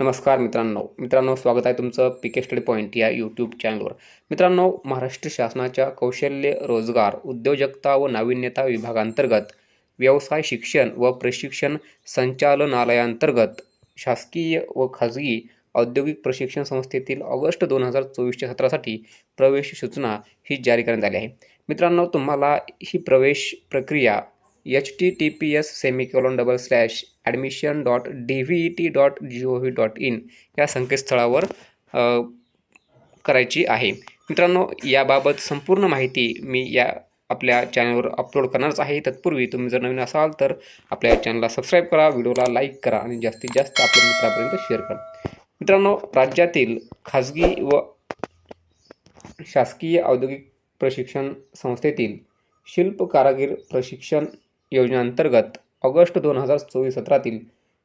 नमस्कार मित्रांनो. मित्रांनो स्वागत आहे तुमचं पी के स्टडी पॉईंट या यूट्यूब चॅनलवर मित्रांनो महाराष्ट्र शासनाच्या कौशल्य रोजगार उद्योजकता व नाविन्यता विभागांतर्गत व्यवसाय शिक्षण व प्रशिक्षण संचालनालयांतर्गत शासकीय व खाजगी औद्योगिक प्रशिक्षण संस्थेतील ऑगस्ट दोन हजार चोवीसच्या सत्रासाठी प्रवेश सूचना ही जारी करण्यात आली आहे. मित्रांनो तुम्हाला ही प्रवेश प्रक्रिया H T T P S semicolon double slash admission dot D V E T dot G O V dot in या संकेतस्थळावर करायची आहे. मित्रांनो याबाबत संपूर्ण माहिती मी या आपल्या चॅनलवर अपलोड करणारच आहे. तत्पूर्वी तुम्ही जर नवीन असाल तर आपल्या चॅनलला सबस्क्राईब करा व्हिडिओला लाईक करा आणि जास्तीत जास्त आपल्या मित्रापर्यंत शेअर करा. मित्रांनो राज्यातील खाजगी व शासकीय औद्योगिक प्रशिक्षण संस्थेतील शिल्प कारागीर प्रशिक्षण योजनेअंतर्गत ऑगस्ट दोन हजार चोवीस सत्रातील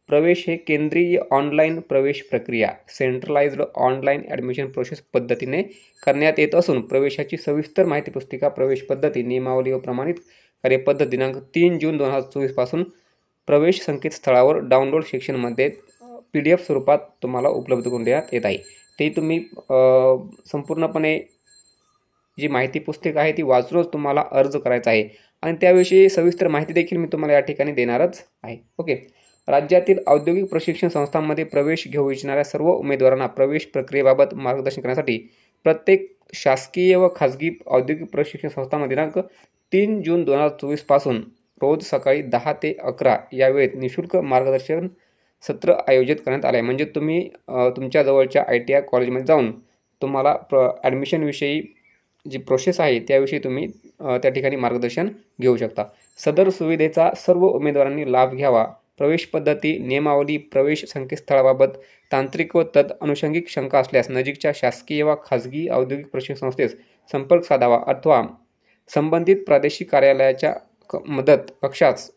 प्रवेश हे केंद्रीय ऑनलाईन प्रवेश प्रक्रिया सेंट्रलाइज्ड ऑनलाईन ॲडमिशन प्रोसेस पद्धतीने करण्यात येत असून प्रवेशाची सविस्तर माहिती पुस्तिका प्रवेश पद्धती नियमावली व प्रमाणित कार्यपद्धत दिनांक तीन जून दोन हजार चोवीसपासून प्रवेश संकेतस्थळावर डाउनलोड सेक्शनमध्ये पी डी एफ स्वरूपात तुम्हाला उपलब्ध करून देण्यात येत आहे. ते तुम्ही संपूर्णपणे जी माहिती पुस्तक आहे ती वाचूनच तुम्हाला अर्ज करायचा आहे. आणि त्याविषयी सविस्तर माहिती देखील मी तुम्हाला या ठिकाणी देणारच आहे. ओके. राज्यातील औद्योगिक प्रशिक्षण संस्थांमध्ये प्रवेश घेऊ इच्छिणाऱ्या सर्व उमेदवारांना प्रवेश प्रक्रियेबाबत मार्गदर्शन करण्यासाठी प्रत्येक शासकीय व खाजगी औद्योगिक प्रशिक्षण संस्थांमध्ये दिनांक तीन जून दोन हजार चोवीसपासून रोज सकाळी दहा ते अकरा या वेळेत निशुल्क मार्गदर्शन सत्र आयोजित करण्यात आलं आहे म्हणजे तुम्ही तुमच्याजवळच्या तुमच्या जवळच्या आय टी आय कॉलेजमध्ये जाऊन तुम्हाला प्र ॲडमिशनविषयी जी प्रोसेस आहे त्याविषयी तुम्ही त्या ठिकाणी मार्गदर्शन घेऊ शकता. सदर सुविधेचा सर्व उमेदवारांनी लाभ घ्यावा. प्रवेश पद्धती नियमावली प्रवेश संकेतस्थळाबाबत तांत्रिक व तद अनुषंगिक शंका असल्यास नजीकच्या शासकीय व खाजगी औद्योगिक प्रशिक्षण संस्थेस संपर्क साधावा अथवा संबंधित प्रादेशिक कार्यालयाच्या क मदत कक्षास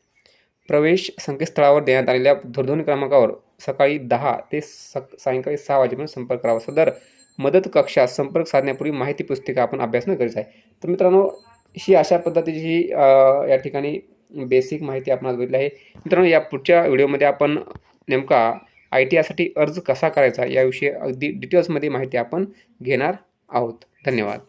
प्रवेश संकेतस्थळावर देण्यात आलेल्या दूरध्वनी क्रमांकावर सकाळी दहा ते सक सायंकाळी सहा वाजेपर्यंत संपर्क करावा. सदर मदत कक्षात संपर्क साधण्यापूर्वी माहिती पुस्तिका आपण अभ्यासणं गरजेचं आहे. तर मित्रांनो ही अशा पद्धतीची ही या ठिकाणी बेसिक माहिती आपण आज बघितली आहे. मित्रांनो या पुढच्या व्हिडिओमध्ये आपण नेमका आय टी आयसाठी अर्ज कसा करायचा याविषयी अगदी डिटेल्समध्ये माहिती आपण घेणार आहोत. धन्यवाद.